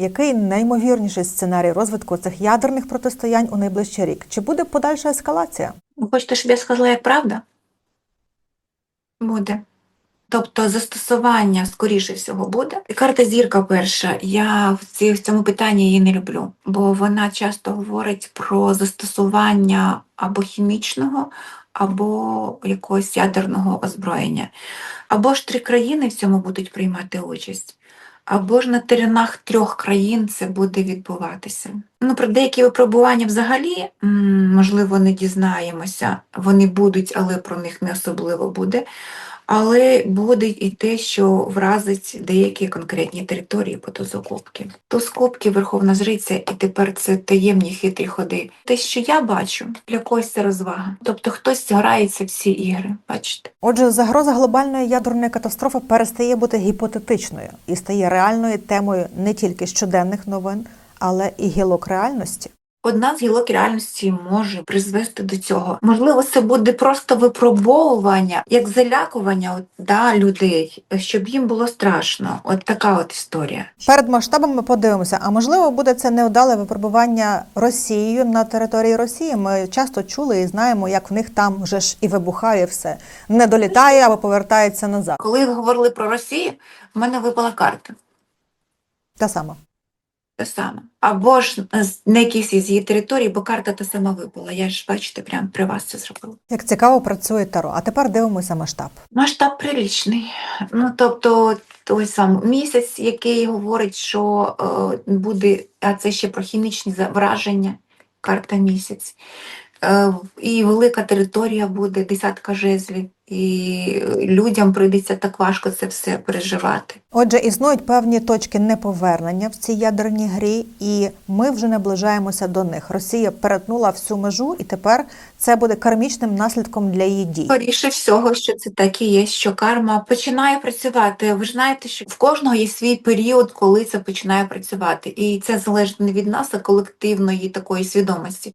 Який наймовірніший сценарій розвитку цих ядерних протистоянь у найближчий рік? Чи буде подальша ескалація? Ви хочете, щоб я сказала, як правда? Буде. Тобто застосування, скоріше всього, буде. І Карта зірка перша. Я в, цьому питанні її не люблю, бо вона часто говорить про застосування або хімічного, або якогось ядерного озброєння. Або ж три країни в цьому будуть приймати участь. Або ж на теренах трьох країн це буде відбуватися. Ну, про деякі випробування взагалі, можливо, не дізнаємося. Вони будуть, але про них не особливо буде. Але буде і те, що вразить деякі конкретні території по тузу кубків. Туз кубків Верховна Жриця, і тепер це таємні хитрі ходи. Те, що я бачу, для когось це розвага. Тобто хтось грається в ці ігри, бачите. Отже, загроза глобальної ядерної катастрофи перестає бути гіпотетичною і стає реальною темою не тільки щоденних новин, але і гілок реальності. Одна з гілок реальності може призвести до цього. Можливо, це буде просто випробовування, як залякування от, да, людей, щоб їм було страшно. От така от історія. Перед масштабом ми подивимося, а можливо буде це невдале випробування Росією на території Росії. Ми часто чули і знаємо, як в них там вже ж і вибухає все, не долітає або повертається назад. Коли говорили про Росію, в мене випала карта. Та сама. Те саме. Або ж з- на якійсь із її територій, бо карта та сама випала. Я ж, бачите, прямо при вас це зробила. Як цікаво працює Таро. А тепер дивимося масштаб. Масштаб прилічний. Ну, тобто, той сам місяць, який говорить, що е, буде, а це ще про хімічні враження, карта місяць. Е, і велика територія буде, десятка жезлів, і людям прийдеться так важко це все переживати. Отже, існують певні точки неповернення в цій ядерній грі, і ми вже наближаємося до них. Росія перетнула всю межу, і тепер це буде кармічним наслідком для її дій. Скоріше всього, що це так і є, що карма починає працювати. Ви ж знаєте, що в кожного є свій період, коли це починає працювати. І це залежить не від нас, а колективної такої свідомості.